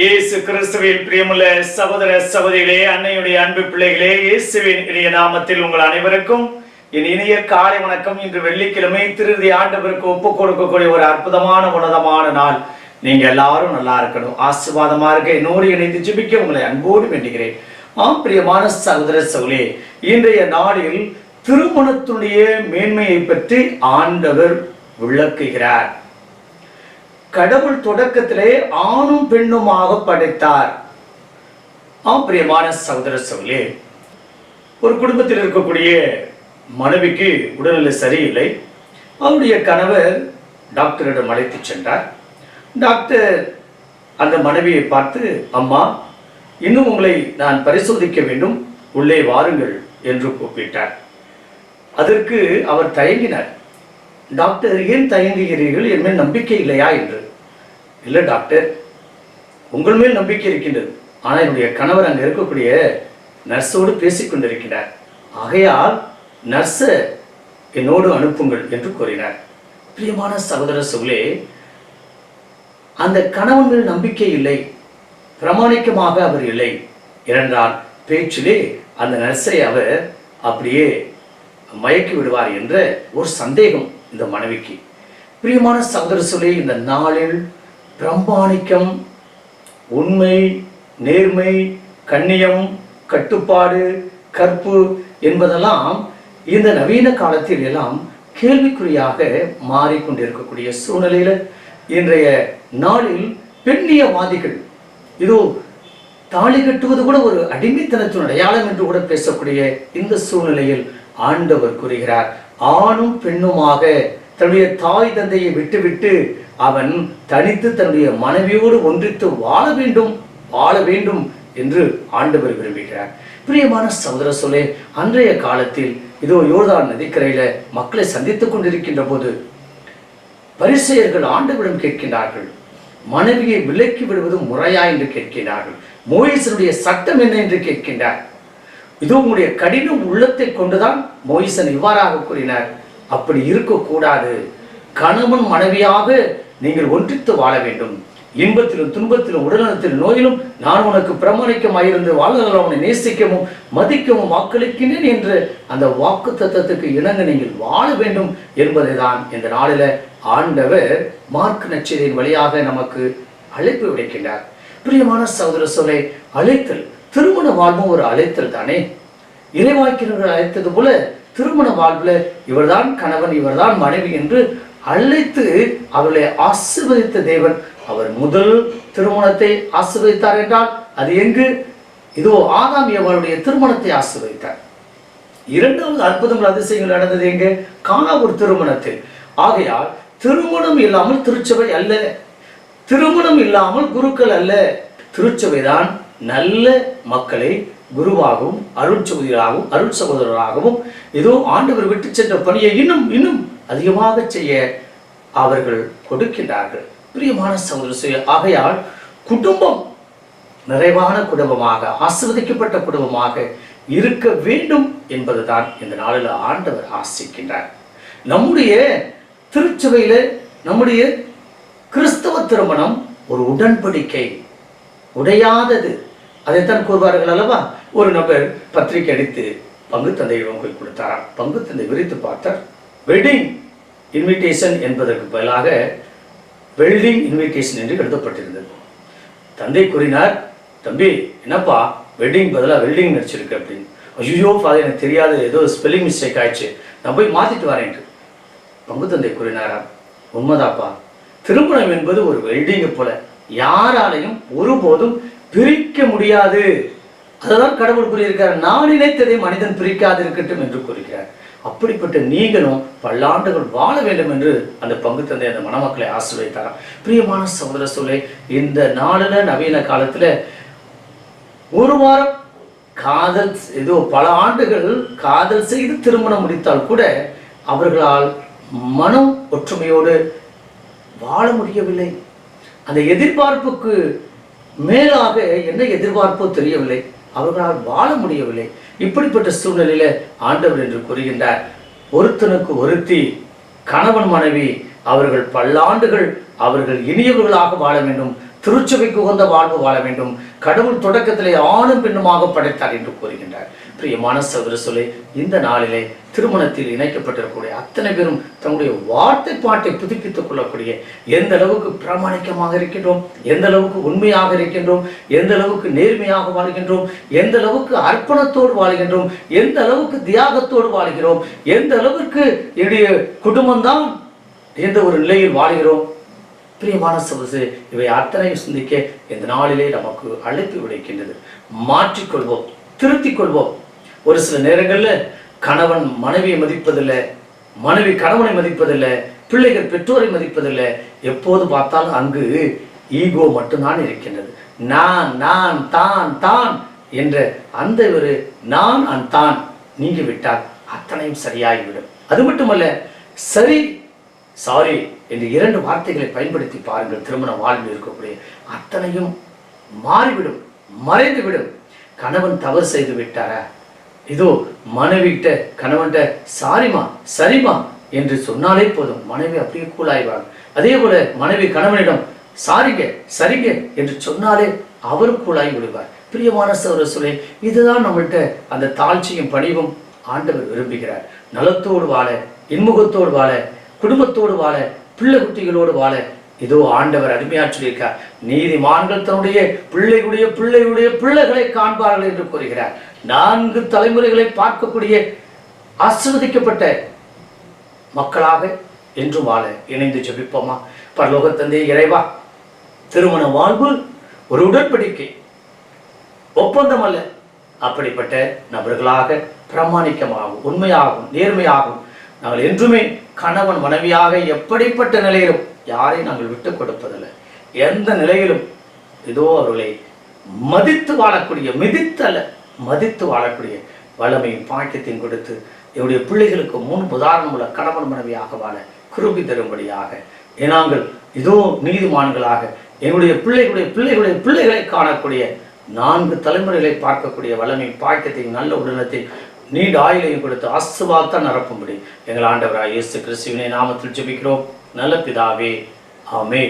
இயேசு கிறிஸ்துவின் பிரியமுள்ள சகோதர சகோதரிகளே அன்னையுடைய அன்பு பிள்ளைகளே இயேசுவின் இணைய நாமத்தில் உங்கள் அனைவருக்கும் என் இனிய காலை வணக்கம். இன்று வெள்ளிக்கிழமை திருதி ஆண்டவருக்கு ஒப்பு கொடுக்கக்கூடிய ஒரு அற்புதமான உன்னதமான நாள். நீங்க எல்லாரும் நல்லா இருக்கணும். ஆசிர்வாதமா இருக்க. என்னோடு இணைந்து ஜிபிக்க உங்களை அன்போடு வேண்டுகிறேன். ஆம் பிரியமான சகோதர சகோதரே இன்றைய நாளில் திருமணத்துடைய மேன்மையை பற்றி ஆண்டவர் விளக்குகிறார். கடவுள் தொடக்கத்திலே ஆணும் பெண்ணுமாக படைத்தார். ஆம் பிரியமான சகோதர சோழே ஒரு குடும்பத்தில் இருக்கக்கூடிய மனைவிக்கு உடல்நிலை சரியில்லை. அவருடைய கணவர் டாக்டரிடம் அழைத்துச் சென்றார். டாக்டர் அந்த மனைவியை பார்த்து அம்மா இன்னும் உங்களை நான் பரிசோதிக்க வேண்டும். உள்ளே வாருங்கள் என்று கூப்பிட்டார். அதற்கு அவர் தயங்கினார். டாக்டர் ஏன் தயங்குகிறீர்கள்? என் மேல் நம்பிக்கை இல்லையா என்று. இல்லை டாக்டர். உங்கள் மேல் நம்பிக்கை இருக்கின்றது. ஆனால் என்னுடைய கணவர் அங்கே இருக்கக்கூடிய நர்ஸோடு பேசிக்கொண்டிருக்கிறார் ஆகையால் நர்ஸை என்னோடு அனுப்புங்கள் என்று கூறினார். பிரியமான சகோதர சொல்லே அந்த கணவன் மேல் நம்பிக்கை இல்லை. பிரமாணிக்கமாக அவர் இல்லை. இரண்டால் பேச்சிலே அந்த நர்ஸை அவர் அப்படியே மயக்கி விடுவார் என்ற ஒரு சந்தேகம் இந்த மனைவிக்கு. பிரியமான சகோதர சொல்லி இந்த நாளில் பிரம்மாணிக்கம் உண்மை நேர்மை கண்ணியம் கட்டுப்பாடு கற்பு என்பதெல்லாம் இந்த நவீன காலத்தில் எல்லாம் கேள்விக்குறியாக மாறிக்கொண்டிருக்கக்கூடிய சூழ்நிலையில இன்றைய நாளில் பெண்ணியவாதிகள் இதோ தாலி கட்டுவது கூட ஒரு அடிமைத்தனத்தின் அடையாளம் என்று கூட பேசக்கூடிய இந்த சூழ்நிலையில் ஆண்டவர் கூறுகிறார். ஆணும் பெண்ணுமாக தன்னுடைய தாய் தந்தையை விட்டுவிட்டு அவன் தனித்து தன்னுடைய மனைவியோடு ஒன்றித்து வாழ வேண்டும் வாழ வேண்டும் என்று ஆண்டவர் விரும்புகிறார். பிரியமான சகோதர சொல்லே அன்றைய காலத்தில் இதோ யோர்தான் நதிக்கரையில மக்களை சந்தித்துக் கொண்டிருக்கின்ற போது பரிசெயர்கள் ஆண்டவரிடம் கேட்கின்றார்கள். மனைவியை விலக்கி விடுவது முறையா என்று கேட்கின்றார்கள். மோயிசனுடைய சட்டம் என்ன என்று கேட்கின்றார். இது உங்களுடைய கடின உள்ளத்தை கொண்டுதான் மோயிசன் இவ்வாறாக கூறினார். அப்படி இருக்கக்கூடாது. கணவன் மனைவியாக நீங்கள் ஒன்றித்து வாழ வேண்டும். இன்பத்திலும் துன்பத்திலும் உடல்நலத்திலும் நோயிலும் நான் உனக்கு பிரமாணிக்கமாயிருந்து வாழ்நாள் அவனை நேசிக்கவும் மதிக்கவும் வாக்களிக்கின்றேன் என்று அந்த வாக்கு தத்தத்துக்கு இணங்க நீங்கள் வாழ வேண்டும் என்பதை தான் இந்த நாளில ஆண்டவர் மார்க் நச்சரின் வழியாக நமக்கு அழைப்பு விடுக்கின்றார். பிரியமான சகோதர சொல்லை அழைத்தல் திருமண வாழ்வும் ஒரு அழைத்தல் தானே? இறைவாக்கினர்கள் அழைத்தது போல திருமண வாழ்வுல இவர்தான் கணவன் இவர்தான் மனைவி என்று அழைத்து அவர்களை ஆசிர்வதித்த தேவன் அவர் முதல் திருமணத்தை ஆசிர்வதித்தார் என்றால் அது எங்கு? இதோ ஆதாம் ஏவாளுடைய திருமணத்தை ஆசிர்வதித்தார். இரண்டாவது அற்புதங்கள் அதிசயங்கள் நடந்தது எங்க? காணா ஒரு திருமணத்தில். ஆகையால் திருமணம் இல்லாமல் திருச்சபை அல்ல. திருமணம் இல்லாமல் குருக்கள் அல்ல. திருச்சபைதான் நல்ல மக்களை குருவாகவும் அருட்சகோதராகவும் அருள் சகோதரராகவும் ஏதோ ஆண்டவர் விட்டு சென்ற பணியை இன்னும் இன்னும் அதிகமாக செய்ய அவர்கள் கொடுக்கின்றார்கள். பிரியமான சகோதர ஆகையால் குடும்பம் நிறைவான குடும்பமாக ஆசிர்வதிக்கப்பட்ட குடும்பமாக இருக்க வேண்டும் என்பதுதான் இந்த நாளில் ஆண்டவர் ஆசிக்கின்றார். நம்முடைய திருச்சபையில் நம்முடைய கிறிஸ்தவ திருமணம் ஒரு உடன்படிக்கை உடையாதது. அதைத்தான் கூறுவார்கள் அல்லவா? ஒரு நபர் பத்திரிகை அடித்து பங்கு தந்தையிடம் போய் கொடுத்தார். பங்கு தந்தை விரித்து பார்த்தார். வெட்டிங் இன்விடேஷன் என்பதற்கு பதிலாக வெல்டிங் இன்விடேஷன் என்று எழுதப்பட்டிருந்தது. தந்தை கூறினார் தம்பி என்னப்பா வெட்டிங் பதிலாக வெல்டிங் நடிச்சிருக்கு அப்படின்னு. ஐயோ ஃபாதர் எனக்கு தெரியாது. ஏதோ ஸ்பெல்லிங் மிஸ்டேக் ஆயிடுச்சு. நான் போய் மாத்திட்டு வரேன் என்று. பங்கு தந்தை கூறினாரா? உண்மைதாப்பா. திருமணம் என்பது ஒரு வெல்டிங்கை போல. யாராலையும் ஒருபோதும் பிரிக்க முடியாது. அதுதான் கடவுள் கூறியிருக்கார் நான் நினைத்ததை மனிதன் பிரிக்காது இருக்கட்டும் என்று கூறுகிறார். அப்படிப்பட்ட நீங்களும் பல்லாண்டுகள் வாழ வேண்டும் என்று அந்த பங்கு தந்தை அந்த மணமக்களை ஆசிர்வதித்தாராம் பிரியமான சகோதர சொல்லை இந்த நாளில நவீன காலத்துல ஒரு வாரம் காதல் ஏதோ பல ஆண்டுகள் காதல் செய்து திருமணம் முடித்தால் கூட அவர்களால் மனம் ஒற்றுமையோடு வாழ முடியவில்லை. அந்த எதிர்பார்ப்புக்கு மேலாக என்ன எதிர்பார்ப்போ தெரியவில்லை. அவர்களால் வாழ முடியவில்லை. இப்படிப்பட்ட சூழ்நிலையில ஆண்டவர் என்று கூறுகின்றார். ஒருத்தனுக்கு ஒருத்தி கணவன் மனைவி அவர்கள் பல்லாண்டுகள் அவர்கள் இனியவர்களாக வாழ வேண்டும். திருச்சபைக்கு உகந்த வாழ்வு வாழ வேண்டும். கடவுள் தொடக்கத்திலே ஆணும் பெண்ணுமாக படைத்தார் என்று கூறுகின்றார். பிரியமான சகோதர இந்த நாளிலே திருமணத்தில் இணைக்கப்பட்டிருக்கக்கூடிய அத்தனை பேரும் தங்களுடைய வார்த்தை பாட்டை புதுப்பித்துக் கொள்ளக்கூடிய எந்த அளவுக்கு பிராமணிக்கமாக இருக்கின்றோம் எந்த அளவுக்கு உண்மையாக இருக்கின்றோம் எந்த அளவுக்கு நேர்மையாக வாழ்கின்றோம் எந்த அளவுக்கு அர்ப்பணத்தோடு வாழ்கின்றோம் எந்த அளவுக்கு தியாகத்தோடு வாழ்கிறோம் எந்த அளவுக்கு என்னுடைய குடும்பம்தான் எந்த ஒரு நிலையில் வாழ்கிறோம். பிரியமான சபசு இவை அத்தனையும் சிந்திக்க இந்த நாளிலே நமக்கு அழைப்பு விடுக்கின்றது. மாற்றிக்கொள்வோம் திருத்திக் கொள்வோம். ஒரு சில நேரங்களில் கணவன் மனைவியை மதிப்பதில்லை மனைவி கணவனை மதிப்பதில்லை பிள்ளைகள் பெற்றோரை மதிப்பதில்லை. எப்போது பார்த்தாலும் அங்கு ஈகோ மட்டும்தான் இருக்கின்றது. நான் நான் தான் தான் என்ற அந்த ஒரு நான் அன் தான் நீங்கி விட்டால் அத்தனையும் சரியாகிவிடும். அது மட்டுமல்ல சரி சாரி என்று இரண்டு வார்த்தைகளை பயன்படுத்தி பாருங்கள். திருமண வாழ்வில் இருக்கக்கூடிய அத்தனையும் மாறிவிடும் மறைந்துவிடும். கணவன் தவறு செய்து விட்டாரா? இதோ மனைவிட்ட கணவன்கிட்ட சாரிமா சரிமா என்று சொன்னாலே போதும். மனைவி அப்படியே கூலாய்வாங்க அதே போல மனைவி கணவனிடம் சாரிங்க சரிங்க என்று சொன்னாலே அவரும் கூலாய் விடுவார். பிரியமான சௌர இதுதான் நம்மள்கிட்ட அந்த தாழ்ச்சியும் பணிவும் ஆண்டவர் விரும்புகிறார். நலத்தோடு வாழ இன்முகத்தோடு வாழ குடும்பத்தோடு வாழ பிள்ளை குட்டிகளோடு வாழ. இதோ ஆண்டவர் அருமையாற்றியிருக்கார் நீதிமான்கள் தன்னுடைய பிள்ளைகளுடைய பிள்ளைகளுடைய பிள்ளைகளை காண்பார்கள் என்று கூறுகிறார். நான்கு தலைமுறைகளை பார்க்கக்கூடிய ஆசிர்வதிக்கப்பட்ட மக்களாக என்றும் வாழ இணைந்து ஜபிப்போமா? பரலோக தந்தை இறைவா திருமண வாழ்வு ஒரு உடன்படிக்கை. ஒப்பந்தம் அல்ல அப்படிப்பட்ட நபர்களாக பிரமாணிக்கமாகும் உண்மையாகும் நேர்மையாகும் நாங்கள் என்றுமே கணவன் மனைவியாக எப்படிப்பட்ட நிலையிலும் யாரை நாங்கள் விட்டு கொடுப்பதில்லை. எந்த நிலையிலும் இதோ அவர்களை மதித்து வாழக்கூடிய மிதித்தல்ல. மதித்து வாழக்கூடிய வல்லமையும் பாக்கியத்தையும் கொடுத்து என்னுடைய பிள்ளைகளுக்கு முன் உதாரணமுள்ள கணவன் மனைவியாக வாழ குருபி தரும்படியாக நாங்கள் இதோ நீதிமான்களாக என்னுடைய பிள்ளைகளுடைய பிள்ளைகளுடைய பிள்ளைகளை காணக்கூடிய நான்கு தலைமுறைகளை பார்க்கக்கூடிய வல்லமை பாக்கியத்தையும் நல்ல உடலத்தை நீண்ட ஆயுளையும் கொடுத்து அசுவாத்தான் நிரப்பும்படி எங்கள் ஆண்டவராக இயேசு கிறிஸ்துவினை நாமத்தில் ஜெபிக்கிறோம். நல்ல பிதாவே ஆமே